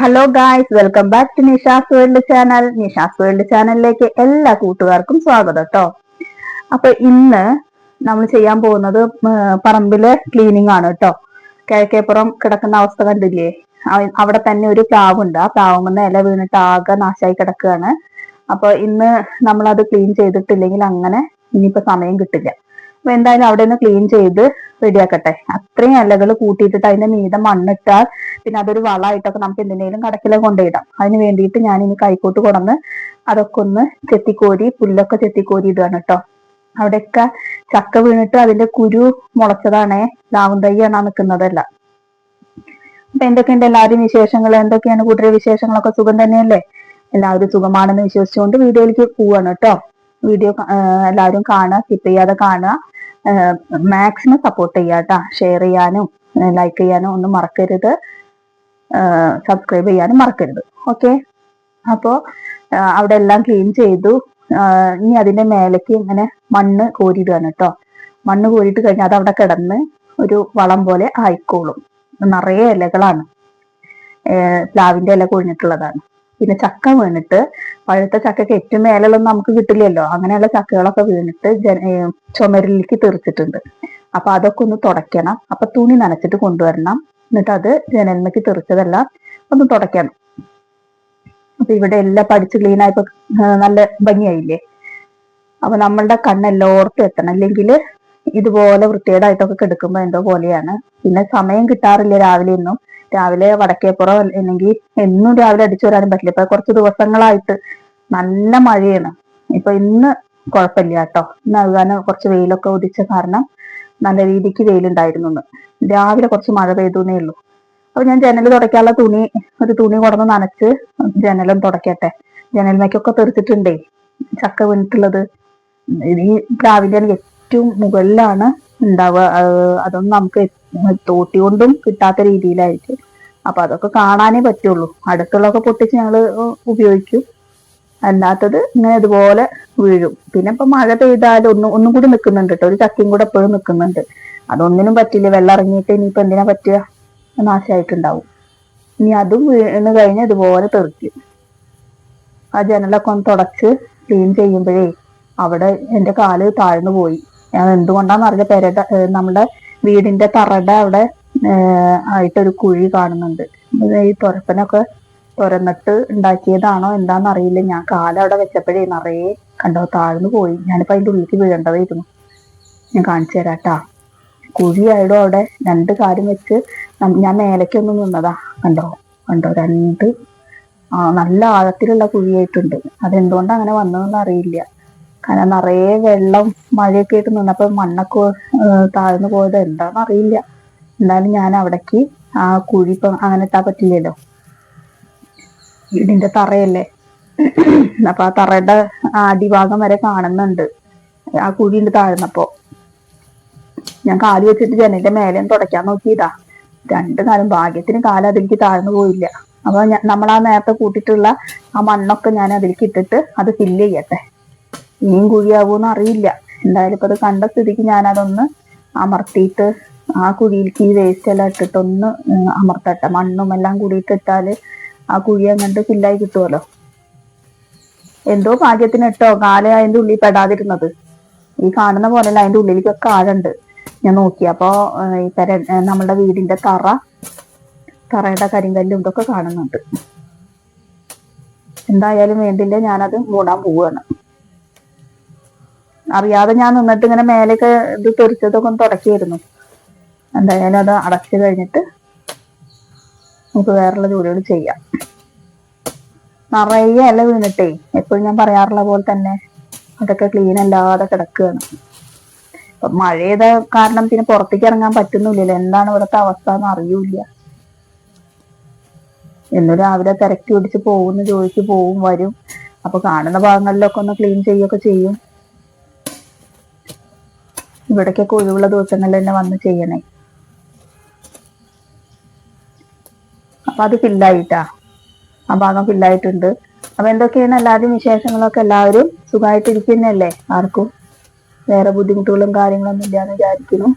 Hello guys welcome back to Nisha's world channel Nisha's world ചാനലിലേക്ക് എല്ലാ കൂട്ടുകാർക്കും സ്വാഗതം കേട്ടോ അപ്പൊ ഇന്ന് നമ്മൾ ചെയ്യാൻ പോകുന്നത് പറമ്പിലെ ക്ലീനിങ് ആണ് കേട്ടോ കിഴക്കേപ്പുറം കിടക്കുന്ന അവസ്ഥ കണ്ടില്ലേ? അവിടെ തന്നെ ഒരു പ്ലാവുണ്ട്. ആ പ്ലാവുമെന്ന് ഇല വീണിട്ട് ആകെ നാശമായി കിടക്കുകയാണ്. അപ്പൊ ഇന്ന് നമ്മൾ അത് ക്ലീൻ ചെയ്തിട്ടില്ലെങ്കിൽ അങ്ങനെ ഇനിയിപ്പോ സമയം കിട്ടില്ല. അപ്പൊ എന്തായാലും അവിടെ നിന്ന് ക്ലീൻ ചെയ്ത് റെഡിയാക്കട്ടെ അത്രയും ഇലകൾ കൂട്ടിയിട്ടിട്ട് അതിന്റെ മീതെ മണ്ണിട്ടാൽ പിന്നെ അതൊരു വളമായിട്ടൊക്കെ നമുക്ക് എന്തിനേലും കടക്കില കൊണ്ടുപോയിടാം. അതിന് വേണ്ടിയിട്ട് ഞാൻ ഇനി കൈക്കോട്ട് കൊടന്ന് അതൊക്കെ ഒന്ന് ചെത്തിക്കോരി പുല്ലൊക്കെ ചെത്തിക്കോരി ഇടുകയാണ് കേട്ടോ. അവിടെയൊക്കെ ചക്ക വീണിട്ട് അതിന്റെ കുരു മുളച്ചതാണേ. ലാവും തയ്യാണ് നിൽക്കുന്നതല്ല അപ്പൊ എന്തൊക്കെയുണ്ട് എല്ലാവരും വിശേഷങ്ങൾ എന്തൊക്കെയാണ് കൂട്ടരെ വിശേഷങ്ങളൊക്കെ? സുഖം തന്നെയല്ലേ? എല്ലാവരും സുഖമാണെന്ന് വിശ്വസിച്ചുകൊണ്ട് വീഡിയോയിലേക്ക് പോവാണ് കേട്ടോ. വീഡിയോ എല്ലാവരും കാണുക സ്കിപ്പ് ചെയ്യാതെ കാണുക. മാക്സിമം സപ്പോർട്ട് ചെയ്യുക കേട്ടോ. ഷെയർ ചെയ്യാനും ലൈക്ക് ചെയ്യാനും ഒന്നും മറക്കരുത്. സബ്സ്ക്രൈബ് ചെയ്യാനും മറക്കരുത്. ഓക്കെ അപ്പോൾ അവിടെ എല്ലാം ക്ലീൻ ചെയ്തു. ഇനി അതിന്റെ മേലേക്ക് ഇങ്ങനെ മണ്ണ് കോരിയിടുകയാണ് കേട്ടോ. മണ്ണ് കോരിയിട്ട് കഴിഞ്ഞാൽ അത് അവിടെ കിടന്ന് ഒരു വളം പോലെ ആയിക്കോളും. നിറയെ ഇലകളാണ്. പ്ലാവിന്റെ ഇല കൊഴിഞ്ഞിട്ടുള്ളതാണ് പിന്നെ ചക്ക വീണിട്ട് പഴുത്ത ചക്കയ്ക്ക് ഏറ്റവും മേലൊന്നും നമുക്ക് കിട്ടില്ലല്ലോ. അങ്ങനെയുള്ള ചക്കകളൊക്കെ വീണിട്ട് ചുമരിലേക്ക് തെറിച്ചിട്ടുണ്ട്. അപ്പൊ അതൊക്കെ ഒന്ന് തുടയ്ക്കണം. അപ്പൊ തുണി നനച്ചിട്ട് കൊണ്ടുവരണം. എന്നിട്ട് അത് ജനലിലേക്ക് തെറിച്ചതെല്ലാം ഒന്ന് തുടയ്ക്കണം. അപ്പൊ ഇവിടെ എല്ലാം പഠിച്ച് ക്ലീൻ ആയപ്പോ നല്ല ഭംഗിയായില്ലേ? അപ്പൊ നമ്മളുടെ കണ്ണെല്ലോർത്തും എത്തണം. അല്ലെങ്കിൽ ഇതുപോലെ വൃത്തികേടായിട്ടൊക്കെ കിടക്കുമ്പോ എന്തോ പോലെയാണ്. പിന്നെ സമയം കിട്ടാറില്ല രാവിലെ ഒന്നും രാവിലെ വടക്കേപ്പുറം അല്ലെങ്കിൽ എന്നും രാവിലെ അടിച്ചു വരാനും പറ്റില്ല. ഇപ്പൊ കുറച്ച് ദിവസങ്ങളായിട്ട് നല്ല മഴയാണ്. ഇപ്പൊ ഇന്ന് കുഴപ്പമില്ല കേട്ടോ. ഇന്ന് അതുകാരണം കുറച്ച് വെയിലൊക്കെ ഉദിച്ച കാരണം നല്ല രീതിക്ക് വെയിലുണ്ടായിരുന്നു രാവിലെ കുറച്ച് മഴ പെയ്തുന്നേ ഉള്ളൂ. അപ്പൊ ഞാൻ ജനൽ തുടയ്ക്കാനുള്ള തുണി ഒരു തുണി കൊടന്ന് നനച്ച് ജനലും തുടക്കട്ടെ ജനലിനൊക്കെ തെറിച്ചിട്ടുണ്ടേ. ചക്ക വീണിട്ടുള്ളത്. ഈ പ്ലാവിന്റെ ഏറ്റവും മുകളിലാണ് ഉണ്ടാവുക. അതൊന്നും നമുക്ക് തോട്ടി കൊണ്ടും കിട്ടാത്ത രീതിയിലായിട്ട് അപ്പൊ അതൊക്കെ കാണാനേ പറ്റുള്ളൂ. അടുത്തുള്ളതൊക്കെ പൊട്ടിച്ച് ഞങ്ങൾ ഉപയോഗിക്കും. അല്ലാത്തത് ഇങ്ങനെ ഇതുപോലെ വീഴും. പിന്നെ ഇപ്പൊ മഴ പെയ്താൽ ഒന്നും ഒന്നും കൂടി നിൽക്കുന്നുണ്ട് കേട്ടോ ഒരു ചക്കയും കൂടെ എപ്പോഴും നിൽക്കുന്നുണ്ട് അതൊന്നിനും പറ്റില്ല. വെള്ളം ഇറങ്ങിയിട്ട് ഇനിയിപ്പോ എന്തിനാ പറ്റുക? നാശമായിട്ടുണ്ടാവും ഇനി അതും വീണ് കഴിഞ്ഞ് ഇതുപോലെ തെറിക്കും. ആ ജനലൊക്കെ ഒന്ന് തുടച്ച് ക്ലീൻ ചെയ്യുമ്പോഴേ അവിടെ എന്റെ കാൽ താഴ്ന്നു പോയി. എന്തുകൊണ്ടാന്ന് അറിഞ്ഞ പെരട നമ്മുടെ വീടിന്റെ തറയുടെ അവിടെ ആയിട്ടൊരു കുഴി കാണുന്നുണ്ട്. ഈ തുരപ്പനൊക്കെ തുറന്നിട്ട് ഉണ്ടാക്കിയതാണോ എന്താന്ന് അറിയില്ല. ഞാൻ കാലം അവിടെ വെച്ചപ്പോഴേ നിറയെ കണ്ടോ താഴ്ന്നു പോയി. ഞാനിപ്പോ അതിന്റെ ഉള്ളിലേക്ക് വീഴേണ്ടതായിരുന്നു. ഞാൻ കാണിച്ചു തരാട്ടാ കുഴിയായിടും അവിടെ രണ്ട് കാര്യം വെച്ച് ഞാൻ മേലേക്കൊന്നും നിന്നതാ. കണ്ടോ കണ്ടോ രണ്ട് നല്ല ആഴത്തിലുള്ള കുഴിയായിട്ടുണ്ട്. അതെന്തുകൊണ്ട് അങ്ങനെ വന്നതെന്ന് അറിയില്ല. കാരണം നിറയെ വെള്ളം മഴയൊക്കെ ആയിട്ട് നിന്നപ്പോ മണ്ണൊക്കെ താഴ്ന്നു പോയത് എന്താണെന്ന് അറിയില്ല. എന്തായാലും ഞാൻ അവിടേക്ക് ആ കുഴി ഇപ്പൊ അങ്ങനെ എത്താൻ പറ്റില്ലല്ലോ. വീടിന്റെ തറയല്ലേ? അപ്പൊ ആ തറയുടെ അടിഭാഗം വരെ കാണുന്നുണ്ട്. ആ കുഴിയുണ്ട് താഴ്ന്നപ്പോ. ഞാൻ കാൽ വെച്ചിട്ട് ജനലിന്റെ മേലെ തുടയ്ക്കാൻ നോക്കിയതാ. രണ്ടു കാലം ഭാഗ്യത്തിന് കാലം അതിലേക്ക് താഴ്ന്നു പോയില്ല. അപ്പൊ നമ്മൾ ആ നേരത്തെ കൂട്ടിയിട്ടുള്ള ആ മണ്ണൊക്കെ ഞാൻ അതിലേക്ക് ഇട്ടിട്ട് അത് ഫില്ല് ചെയ്യട്ടെ. ഇനിയും കുഴിയാവൂന്ന് അറിയില്ല. എന്തായാലും ഇപ്പൊ അത് കണ്ട സ്ഥിതിക്ക് ഞാനതൊന്ന് അമർത്തിയിട്ട് ആ കുഴിയിലേക്ക് ഈ വേസ്റ്റ് എല്ലാം ഇട്ടിട്ടൊന്ന് അമർത്തട്ടെ. മണ്ണും എല്ലാം കൂടിയിട്ട് ഇട്ടാൽ ആ കുഴി അങ്ങോട്ട് ഫില്ലായി കിട്ടുമല്ലോ എന്തോ ഭാഗ്യത്തിന് ഇട്ടോ കാല അതിന്റെ ഉള്ളിൽ പെടാതിരുന്നത്. ഈ കാണുന്ന പോലെ അതിന്റെ ഉള്ളിലേക്കൊക്കെ ആഴുണ്ട്. ഞാൻ നോക്കി. അപ്പോ ഈ പെര നമ്മളുടെ വീടിന്റെ തറ തറയുടെ കരിങ്കല്ലും ഇതൊക്കെ കാണുന്നുണ്ട്. എന്തായാലും വേണ്ടില്ല ഞാനത് മൂടാൻ പോവുകയാണ് അറിയാതെ ഞാൻ നിന്നിട്ട് ഇങ്ങനെ മേലെയൊക്കെ ഇത് തെറിച്ചതൊക്കെ ഒന്ന് തുടക്കിയിരുന്നു. എന്തായാലും അത് അടച്ചു കഴിഞ്ഞിട്ട് നമുക്ക് വേറുള്ള ജോലികൾ ചെയ്യാം. നിറയെ ഇല വീണിട്ടേ എപ്പോഴും ഞാൻ പറയാറുള്ള പോലെ തന്നെ അതൊക്കെ ക്ലീൻ അല്ലാതെ കിടക്കുകയാണ്. ഇപ്പൊ മഴയത് കാരണം പിന്നെ പുറത്തേക്ക് ഇറങ്ങാൻ പറ്റുന്നില്ലല്ലോ. എന്താണ് ഇവിടുത്തെ അവസ്ഥ എന്ന് അറിയൂല എന്നും രാവിലെ തിരക്കി പിടിച്ച് പോകുന്നു ജോലിക്ക് പോവും വരും. അപ്പൊ കാണുന്ന ഭാഗങ്ങളിലൊക്കെ ഒന്ന് ക്ലീൻ ചെയ്യൊക്കെ ചെയ്യും. ഇവിടേക്കൊക്കെ ഒഴിവുള്ള ദിവസങ്ങളിൽ തന്നെ വന്ന് ചെയ്യണേ. അപ്പൊ അത് ഫില്ലായിട്ടാ ആ ഭാഗം ഫില്ലായിട്ടുണ്ട് അപ്പൊ എന്തൊക്കെയാണ് എല്ലാവരും വിശേഷങ്ങളൊക്കെ? എല്ലാവരും സുഖമായിട്ടിരിക്കുന്നല്ലേ? ആർക്കും വേറെ ബുദ്ധിമുട്ടുകളും കാര്യങ്ങളൊന്നും ഇല്ലാന്ന് വിചാരിക്കുന്നു.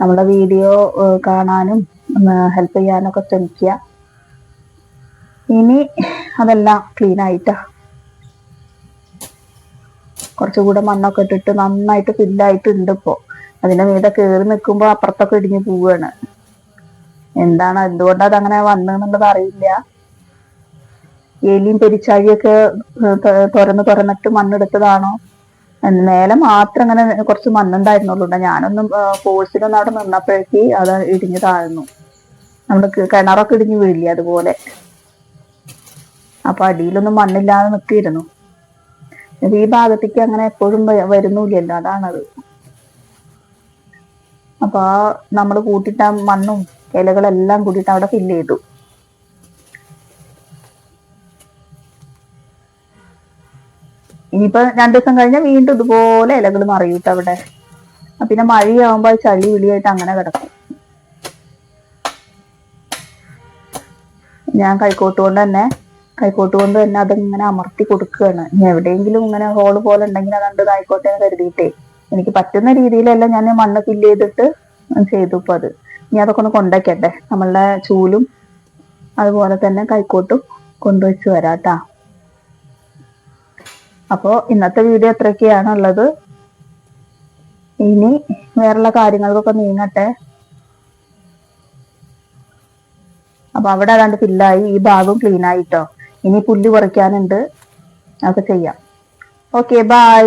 നമ്മുടെ വീഡിയോ കാണാനും ഹെൽപ്പ് ചെയ്യാനൊക്കെ ശ്രമിക്കുക. ഇനി അതെല്ലാം ക്ലീൻ ആയിട്ടാ. കുറച്ചുകൂടെ മണ്ണൊക്കെ ഇട്ടിട്ട് നന്നായിട്ട് ഫില്ലായിട്ടുണ്ട് ഇപ്പോ. അതിന്റെ മീത കേറി നിൽക്കുമ്പോ അപ്പുറത്തൊക്കെ ഇടിഞ്ഞു പോവാണ്. എന്താണ് എന്തുകൊണ്ടാ അതങ്ങനെ വന്നെന്നുള്ളത് അറിയില്ല. എലിയും പെരിച്ചാഴിയൊക്കെ തുറന്ന് തുറന്നിട്ട് മണ്ണെടുത്തതാണോ? മേലെ മാത്രം അങ്ങനെ കുറച്ച് മണ്ണുണ്ടായിരുന്നുള്ളൂ. ഞാനൊന്നും ഫോഴ്സിലൊന്നും അവിടെ നിന്നപ്പോഴേക്ക് അത് ഇടിഞ്ഞു താഴ്ന്നു. നമ്മുടെ കിണറൊക്കെ ഇടിഞ്ഞു വീഴില്ലേ അതുപോലെ. അപ്പൊ അടിയിലൊന്നും മണ്ണില്ലാതെ നിൽക്കിയിരുന്നു ഈ ഭാഗത്തേക്ക് അങ്ങനെ എപ്പോഴും വരുന്നില്ലല്ലോ അതാണത്. അപ്പൊ ആ നമ്മൾ കൂട്ടിട്ട മണ്ണും ഇലകളെല്ലാം കൂട്ടിയിട്ട് അവിടെ ഫില്ല് ചെയ്തു. ഇനിയിപ്പോ രണ്ടു ദിവസം കഴിഞ്ഞാൽ വീണ്ടും ഇതുപോലെ ഇലകൾ മറിയൂട്ടോ അവിടെ. പിന്നെ മഴയാവുമ്പോ അത് ചളി വിളിയായിട്ട് അങ്ങനെ കിടക്കും. ഞാൻ കൈക്കോട്ട് കൊണ്ട് തന്നെ കൈക്കോട്ട് കൊണ്ട് തന്നെ അതിങ്ങനെ അമർത്തി കൊടുക്കുകയാണ്. ഇനി എവിടെയെങ്കിലും ഇങ്ങനെ ഹോൾ പോലെ ഉണ്ടെങ്കിൽ അതുകൊണ്ട് ഇതായിക്കോട്ടെ എന്ന് കരുതിയിട്ടേ. എനിക്ക് പറ്റുന്ന രീതിയിലല്ല ഞാൻ മണ്ണ് ഫില്ല് ചെയ്തിട്ട് ചെയ്തു ഇപ്പൊ അത്. ഇനി അതൊക്കെ ഒന്ന് കൊണ്ടുവയ്ക്കട്ടെ നമ്മളുടെ ചൂലും അതുപോലെ തന്നെ കൈക്കോട്ടും കൊണ്ടുവച്ച് വരാട്ടാ. അപ്പോ ഇന്നത്തെ വീഡിയോ എത്രയൊക്കെയാണ് ഉള്ളത് ഇനി വേറെയുള്ള കാര്യങ്ങൾക്കൊക്കെ നീങ്ങട്ടെ. അപ്പൊ അവിടെ അതാണ്ട് ഫില്ലായി ഈ ഭാഗം ക്ലീൻ ആയിട്ടോ? ഇനി പുല്ല് പറിക്കാനുണ്ട്. അതൊക്കെ ചെയ്യാം. Okay bye